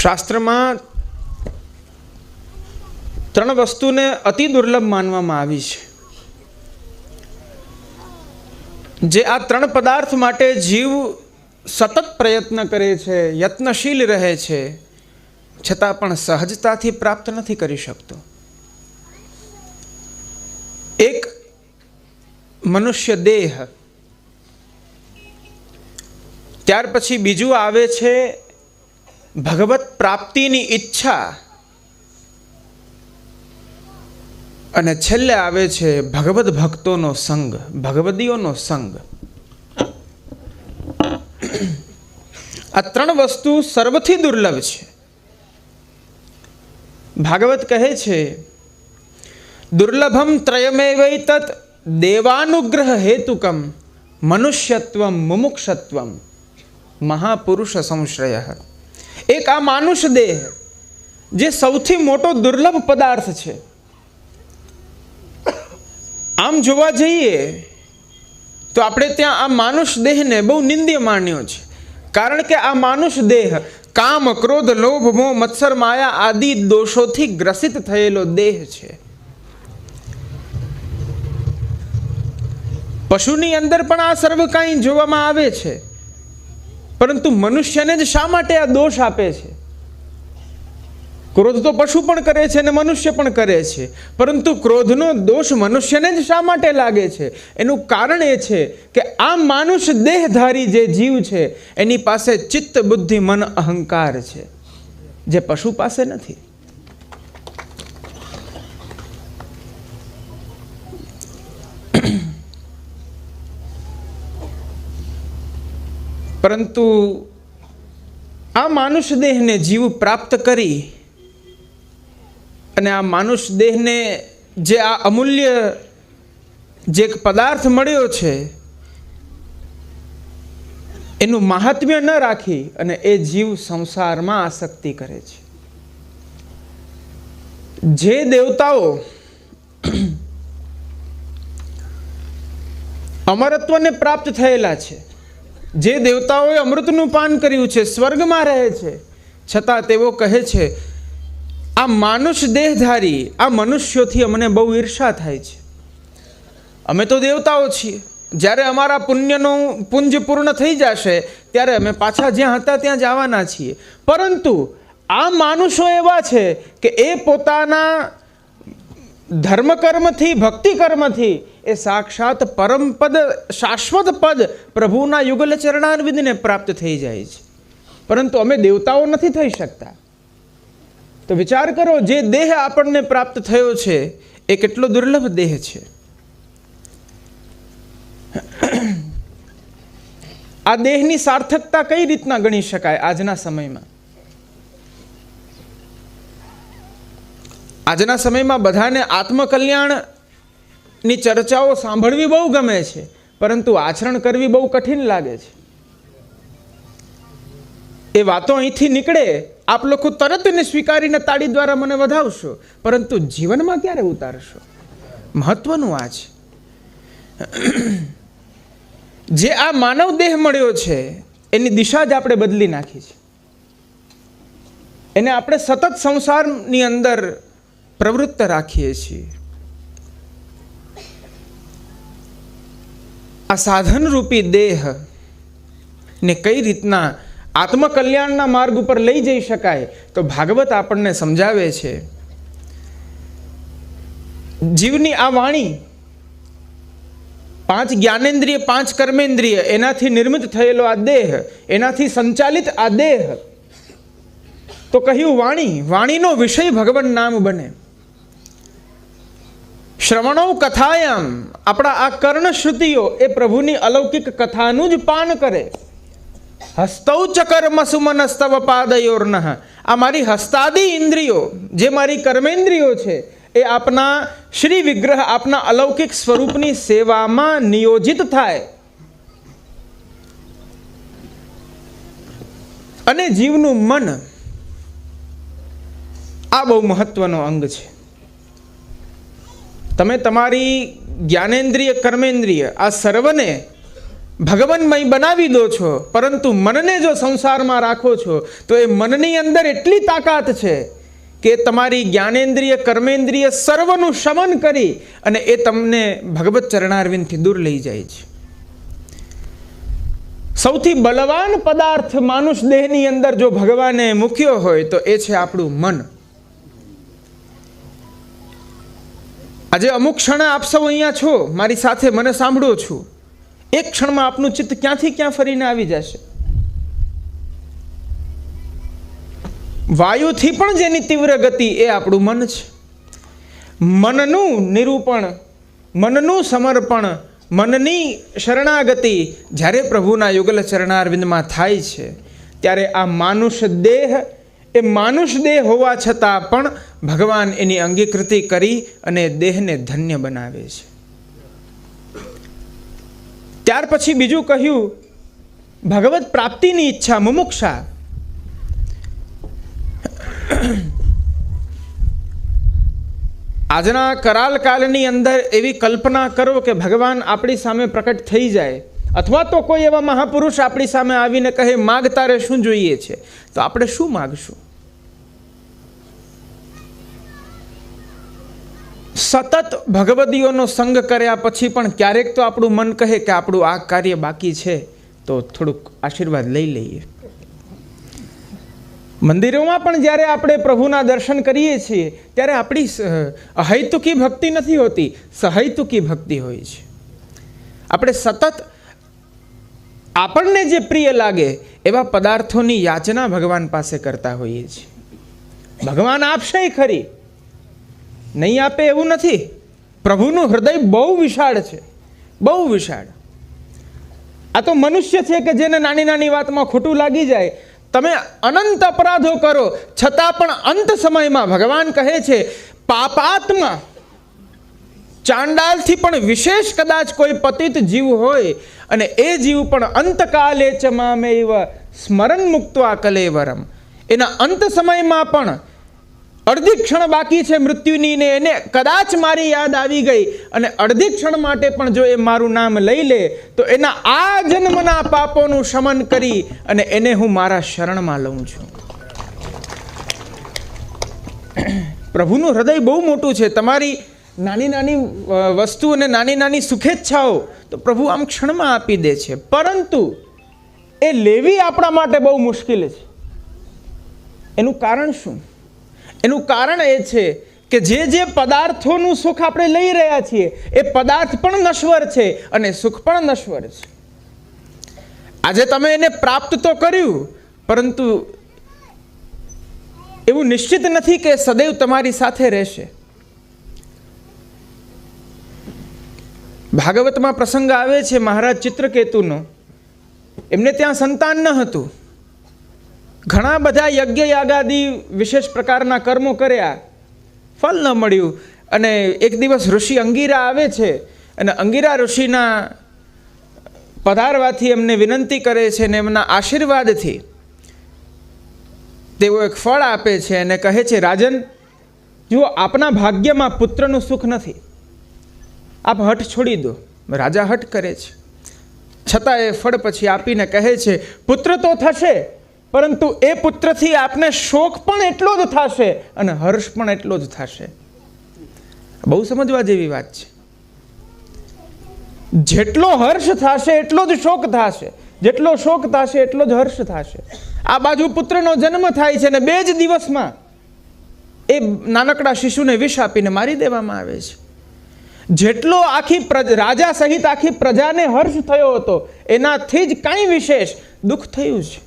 શાસ્ત્રમાં ત્રણ વસ્તુને અતિ દુર્લભ માનવામાં આવી છે. જે આ ત્રણ પદાર્થ માટે જીવ સતત પ્રયત્ન કરે છે, યત્નશીલ રહે છે, છતાં પણ સહજતાથી પ્રાપ્ત નથી કરી શકતો. એક મનુષ્ય દેહ, ત્યાર પછી બીજું આવે છે ભગવત પ્રાપ્તિની ઈચ્છા અને છેલ્લે આવે છે ભગવદ્ ભક્તોનો સંગ, ભગવદીઓનો સંગ. આ ત્રણ વસ્તુ સર્વથી દુર્લભ છે. ભાગવત કહે છે, દુર્લભમ ત્રયમેવૈતત દેવાનુગ્રહ હેતુકમ મનુષ્યત્વમ મુમુક્ષત્વમ મહાપુરુષ સંશ્રય. એક આ માનુષ દેહ જે સૌથી મોટો દુર્લભ પદાર્થ છે. આમ જોવા જઈએ તો આપણે ત્યાં આ માનુષ દેહને બહુ નિંદ્ય માન્યો છે. કારણ કે આ માનુષ દેહ કામ, ક્રોધ, લોભ, મોહ, મત્સર, માયા આદિ દોષોથી ગ્રસિત થયેલો દેહ છે. પશુની અંદર પણ આ સર્વ કાંઈ જોવામાં આવે છે. પરંતુ મનુષ્યને જ શા માટે આ દોષ આપે છે? ક્રોધ તો પશુ પણ કરે છે અને મનુષ્ય પણ કરે છે. પરંતુ ક્રોધનો દોષ મનુષ્યને જ શા માટે લાગે છે? એનું કારણ એ છે કે આ માનુષ દેહધારી જે જીવ છે, એની પાસે ચિત્ત, બુદ્ધિ, મન, અહંકાર છે, જે પશુ પાસે નથી. પરંતુ આ માનુષ દેહને જીવ પ્રાપ્ત કરી અને આ માનુષ દેહને જે આ અમૂલ્ય જે એક પદાર્થ મળ્યો છે, એનું મહાત્મ્ય ન રાખી અને એ જીવ સંસારમાં આસક્તિ કરે છે. જે દેવતાઓ અમરત્વને પ્રાપ્ત થયેલા છે જે દેવતાઓએ અમૃતનું પાન કર્યું છે, સ્વર્ગમાં રહે છે. છતાં તેઓ કહે છે, આ માનુષ દેહધારી, આ મનુષ્યોથી અમને બહુ ઈર્ષા થાય છે. અમે તો દેવતાઓ છીએ. જ્યારે અમારા પુણ્યનું પુંજ પૂર્ણ થઈ જશે, ત્યારે અમે પાછા જ્યાં હતા ત્યાં જવાના છીએ. પરંતુ આ માનુષો એવા છે કે એ પોતાના ધર્મ કર્મથી ભક્તિ કર્મથી એ સાક્ષાત પરમ પદ શાશ્વત પદ પ્રભુના યુગલ ચરણારવિંદને પ્રાપ્ત થઈ જાય છે. પરંતુ અમે દેવતાઓ નથી થઈ શકતા. તો વિચાર કરો, જે દેહ આપણને પ્રાપ્ત થયો છે, એ કેટલો દુર્લભ દેહ છે? આ દેહની સાર્થકતા કઈ રીતના ગણી શકાય આજના સમયમાં? આજના સમયમાં બધાને આત્મકલ્યાણની ચર્ચાઓ સાંભળવી બહુ ગમે છે, પરંતુ આચરણ કરવી બહુ કઠિન લાગે છે. એ વાતો અહીંથી નીકળે, આપ લોકો તરત એને સ્વીકારીને તાળી દ્વારા મને વધાવશો, પરંતુ જીવનમાં ક્યારે ઉતારશો? મહત્વનું આ છે. જે આ માનવ દેહ મળ્યો છે, એની દિશા જ આપણે બદલી નાખી છે. એને આપણે સતત સંસારની અંદર પ્રવૃત્ત રાખીએ છીએ. આ સાધનરૂપી દેહ ને કઈ રીતના આત્મકલ્યાણના માર્ગ ઉપર લઈ જઈ શકાય તો ભાગવત આપણને સમજાવે છે. જીવની આ વાણી પાંચ જ્ઞાનેન્દ્રિય, પાંચ કર્મેન્દ્રિય, એનાથી નિર્મિત થયેલો આ દેહ, એનાથી સંચાલિત આ દેહ, તો કહ્યું વાણી, વાણીનો વિષય ભગવાન નામ બને. શ્રવણો કથાયામ આપણા આ કર્ણશ્રુતિઓ એ પ્રભુની અલૌકિક કથાનું જ પાન કરે. હસ્તૌ ચકર્મ સુમનસ્તવ પાદયોર્ન. આ મારી હસ્તાદી ઇન્દ્રિયો, જે મારી કર્મેન્દ્રિયો છે, એ આપના શ્રી વિગ્રહ આપના અલૌકિક સ્વરૂપની સેવામાં નિયોજિત થાય. અને જીવનું મન આ બહુ મહત્વનો અંગ છે. તમે તમારી જ્ઞાનેન્દ્રિય, કર્મેન્દ્રિય આ સર્વને ભગવાનમય બનાવી દો છો, પરંતુ મનને જો સંસારમાં રાખો છો, તો એ મનની અંદર એટલી તાકાત છે કે તમારી જ્ઞાનેન્દ્રિય, કર્મેન્દ્રિય સર્વનું શમન કરી અને એ તમને ભગવત ચરણારવિંદથી દૂર લઈ જાય છે. સૌથી બલવાન પદાર્થ માનુષ દેહની અંદર જો ભગવાને મૂક્યો હોય, તો એ છે આપણું મન. આજે અમુક ક્ષણ આપ સૌ અહીંયા છો, મારી સાથે મને સાંભળો છું. એક ક્ષણમાં આપનું ચિત્ત ક્યાંથી ક્યાં ફરીને આવી જશે? વાયુથી પણ જેની તીવ્ર ગતિ એ આપણું મન છે. મનનું નિરૂપણ, મનનું સમર્પણ, મનની શરણાગતિ જ્યારે પ્રભુના યુગલ ચરણારવિંદમાં થાય છે, ત્યારે આ માનુષ દેહ એ માનુષ દેહ હોવા છતાં પણ ભગવાન એની અંગીકૃતિ કરી અને દેહને ધન્ય બનાવે છે. ત્યાર પછી બીજું કહ્યું, ભગવત પ્રાપ્તિની ઈચ્છા મુમુક્ષા. આજના કરાલ કાલની અંદર એવી કલ્પના કરો કે ભગવાન આપણી સામે પ્રકટ થઈ જાય. અથવા તો કોઈ એવા મહાપુરુષ આપણી સામે આવીને કહે, માગ તારે શું જોઈએ છે? તો આપણે શું માગશું? સતત ભગવદીઓનો સંગ કર્યા પછી પણ ક્યારેક તો આપણું મન કહે કે, આપણું આ કાર્ય બાકી છે. તો થોડુંક આશીર્વાદ લઈ લઈએ. મંદિરોમાં પણ જ્યારે આપણે પ્રભુના દર્શન કરીએ છીએ, ત્યારે આપણી અહૈતુકી ભક્તિ નથી હોતી, સહૈતુકી ભક્તિ હોય છે. આપણે સતત આપણને જે પ્રિય લાગે એવા પદાર્થોની યાચના ભગવાન પાસે કરતા હોઈએ છીએ. ભગવાન આપશે ખરી. નહીં આપે એવું નથી. પ્રભુનું હૃદય બહુ વિશાળ છે. બહુ વિશાળ. આ તો મનુષ્ય છે કે જેને નાની નાની વાતમાં ખોટું લાગી જાય. તમે અનંત અપરાધો કરો. છતાં પણ અંત સમયમાં ભગવાન કહે છે, પાપાત્મા ચાંડાલથી પણ વિશેષ કદાચ કોઈ પતિત જીવ હોય અને એ જીવ પણ અંતકાલે ચ મામેવ સ્મરણ મુક્તવા કલેવરમ. એના અંત સમયમાં પણ અડધી ક્ષણ બાકી છે મૃત્યુની ને એને કદાચ મારી યાદ આવી ગઈ અને અડધી ક્ષણ માટે પણ જો એ મારું નામ લઈ લે, તો એના આ જન્મના પાપોનું શમન કરી અને એને હું મારા શરણમાં લઉં છું. પ્રભુનું હૃદય બહુ મોટું છે. તમારી નાની નાની વસ્તુ અને નાની નાની સુખેચ્છાઓ તો પ્રભુ આમ ક્ષણમાં આપી દે છે. પરંતુ એ લેવી આપણા માટે બહુ મુશ્કેલ છે. એનું કારણ શું? એનું કારણ એ છે કે જે જે પદાર્થોનું સુખ આપણે લઈ રહ્યા છીએ, એ પદાર્થ પણ નશ્વર છે અને સુખ પણ નશ્વર છે. આજે તમે એને પ્રાપ્ત તો કર્યું, પરંતુ એવું નિશ્ચિત નથી કે સદૈવ તમારી સાથે રહેશે. ભાગવતમાં પ્રસંગ આવે છે મહારાજ ચિત્રકેતુનો. એમને ત્યાં સંતાન ન હતું. ઘણા બધા યજ્ઞ યાગાદી વિશેષ પ્રકારના કર્મો કર્યા. ફલ ન મળ્યું. અને એક દિવસ ઋષિ અંગીરા આવે છે અને અંગીરા ઋષિના પધારવાથી એમને વિનંતી કરે છે અને એમના આશીર્વાદથી. તેઓ એક ફળ આપે છે અને કહે છે, રાજન, જુઓ, આપના ભાગ્યમાં પુત્રનું સુખ નથી. આપ હઠ છોડી દો. રાજા હઠ કરે છે. છતાં એ ફળ પછી આપીને કહે છે, પુત્ર તો થશે, પરંતુ એ પુત્રથી આપને શોક પણ એટલો જ થશે અને હર્ષ પણ એટલો જ થશે. બહુ સમજવા જેવી વાત છે. જેટલો હર્ષ થશે, એટલો જ શોક થશે. જેટલો શોક થશે, એટલો જ હર્ષ થશે. આ બાજુ પુત્રનો જન્મ થાય છે અને બે જ દિવસમાં એ નાનકડા શિશુને વિષ આપીને મારી દેવામાં આવે છે. જેટલો આખી રાજા સહિત આખી પ્રજાને હર્ષ થયો હતો, એનાથી જ કાંઈ વિશેષ દુઃખ થયું છે.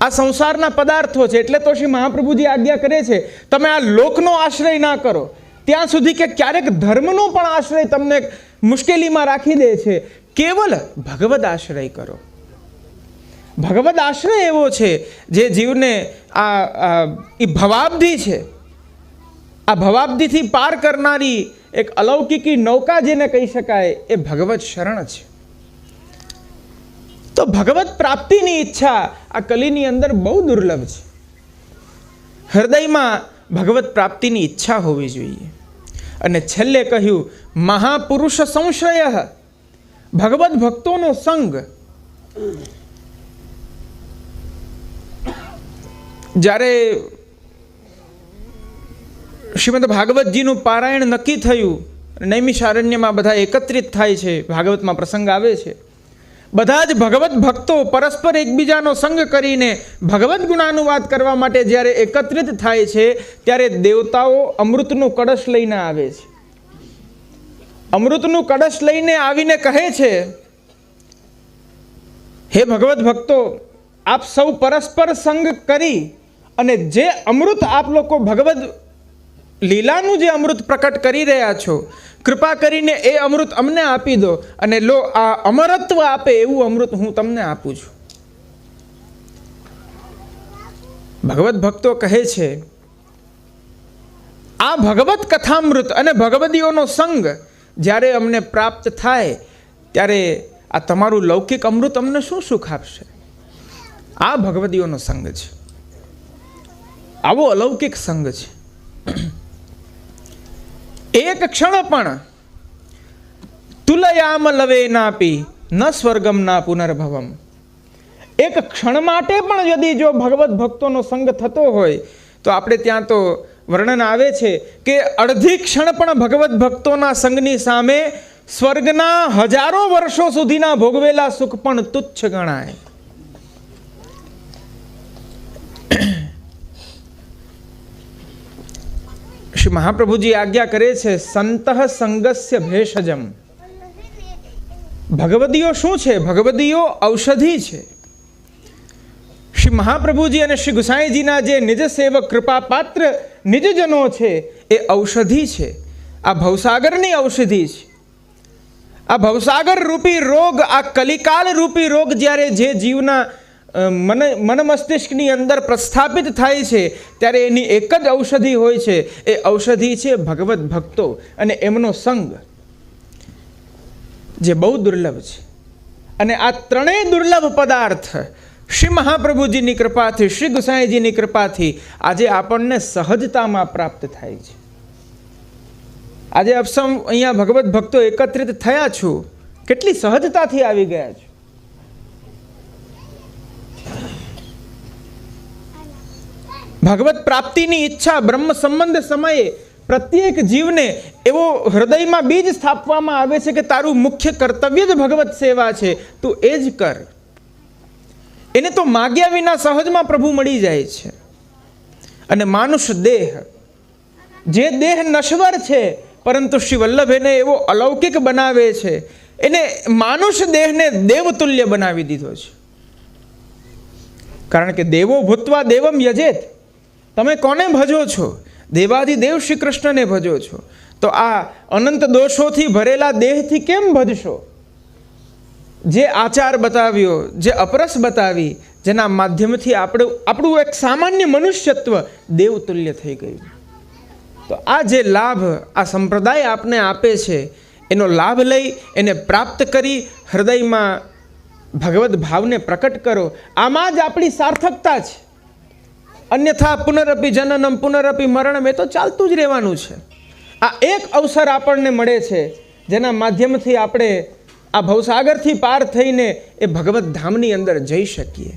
આ સંસારના પદાર્થો છે, એટલે તો શ્રી મહાપ્રભુજી આજ્ઞા કરે છે, તમે આ લોકનો આશ્રય ના કરો. ત્યાં સુધી કે ક્યારેક ધર્મનો પણ આશ્રય તમને મુશ્કેલીમાં રાખી દે છે. કેવલ ભગવદ આશ્રય કરો. ભગવદ આશ્રય એવો છે, જે જીવને આ એ ભવાબ્ધિ છે. આ ભવાબ્ધિથી પાર કરનારી એક અલૌકિકી નૌકા જેને કહી શકાય, એ ભગવત શરણ છે. તો ભગવત પ્રાપ્તિની ઈચ્છા આ કલીની અંદર બહુ દુર્લભ છે. હૃદયમાં ભગવત પ્રાપ્તિની ઈચ્છા હોવી જોઈએ. અને છેલ્લે કહ્યું, મહાપુરુષ સંશય, ભગવત ભક્તોનો સંગ. જ્યારે શ્રીમદ ભાગવતજીનું પારાયણ નક્કી થયું નૈમિષારણ્યમાં બધા એકત્રિત થાય છે. ભાગવતમાં પ્રસંગ આવે છે. બધા જ ભગવત ભક્તો પરસ્પર એકબીજાનો સંગ કરીને ભગવત ગુણાનુવાદ કરવા માટે જ્યારે એકત્રિત થાય છે, ત્યારે દેવતાઓ અમૃતનું કળશ લઈને આવે છે. અમૃતનું કળશ લઈને આવીને કહે છે, હે ભગવત ભક્તો, આપ સૌ પરસ્પર સંગ કરી અને જે અમૃત આપ લોકો ભગવદ લીલાનું જે અમૃત પ્રકટ કરી રહ્યા છો, કૃપા કરીને એ અમૃત અમને આપી દો અને લો, આ અમરત્વ આપે એવું અમૃત હું તમને આપું છું. ભગવત ભક્તો કહે છે, આ ભગવત કથામૃત અને ભગવદીઓનો સંગ જ્યારે અમને પ્રાપ્ત થાય, ત્યારે આ તમારું લૌકિક અમૃત અમને શું સુખ આપશે? આ ભગવદીઓનો સંગ છે. આવો અલૌકિક સંગ છે. એક ક્ષણ પણ તુલયામ લવે નાપી, ન સ્વર્ગમ ના પુનર્ભવમ. એક ક્ષણ માટે પણ યદી જો ભગવત ભક્તોનો સંગ થતો હોય, તો આપણે ત્યાં તો વર્ણન આવે છે કે અડધી ક્ષણ પણ ભગવત ભક્તોના સંગની સામે સ્વર્ગના હજારો વર્ષો સુધીના ભોગવેલા સુખ પણ તુચ્છ ગણાય. શ્રી મહાપ્રભુજી આજ્ઞા કરે છે, સંત સંગસ્ય ભેષજમ. ભગવદીઓ શું છે? ભગવદીઓ ઔષધિ છે. શ્રી મહાપ્રભુજી અને શ્રી ગુસાઈજીના જે નિજ સેવક કૃપાપાત્ર નિજજનો છે, એ ઔષધિ છે. આ ભવસાગરની ઔષધિ છે. આ ભવસાગર રૂપી રોગ, આ કલિકાલ રૂપી રોગ જ્યારે જે જીવના મન મન મસ્તિષ્કની અંદર પ્રસ્થાપિત થાય છે, ત્યારે એની એક જ ઔષધિ હોય છે. એ ઔષધિ છે ભગવત ભક્તો અને એમનો સંગ, જે બહુ દુર્લભ છે. અને આ ત્રણેય દુર્લભ પદાર્થ શ્રી મહાપ્રભુજીની કૃપાથી, શ્રી ગુસાઈજીની કૃપાથી આજે આપણને સહજતામાં પ્રાપ્ત થાય છે. આજે અપસમ અહીંયા ભગવત ભક્તો એકત્રિત થયા છું. કેટલી સહજતાથી આવી ગયા છો. ભગવત પ્રાપ્તિની ઈચ્છા બ્રહ્મ સંબંધ સમયે પ્રત્યેક જીવને એવો હૃદયમાં બીજ સ્થાપવામાં આવે છે કે તારું મુખ્ય કર્તવ્ય જ ભગવત સેવા છે. તું એ જ કર. એને તો માગ્યા વિના સહજમાં પ્રભુ મળી જાય છે. અને માનુષ દેહ, જે દેહ નશ્વર છે, પરંતુ શ્રી વલ્લભ એને એવો અલૌકિક બનાવે છે. એને માનુષ દેહને દેવતુલ્ય બનાવી દીધો છે. કારણ કે દેવો ભૂતવા દેવમ યજેત. તમે કોને ભજો છો? દેવાધિદેવ શ્રી કૃષ્ણને ભજો છો. તો આ અનંત દોષોથી ભરેલા દેહથી કેમ ભજશો? જે આચાર બતાવ્યો, જે અપરસ બતાવી, જેના માધ્યમથી આપણું આપણું એક સામાન્ય મનુષ્યત્વ દેવતુલ્ય થઈ ગયું. તો આ જે લાભ, આ સંપ્રદાય આપને આપે છે, એનો લાભ લઈ, એને પ્રાપ્ત કરી, હૃદયમાં ભગવદ્ ભાવને પ્રકટ કરો, આમાં જ આપણી સાર્થકતા છે. અન્યથા પુનરપી જનનમ પુનરપી મરણમ, એ તો ચાલતું જ રહેવાનું છે. આ એક અવસર આપણને મળે છે, જેના માધ્યમથી આપણે આ ભવસાગરથી પાર થઈને એ ભગવત ધામની અંદર જઈ શકીએ.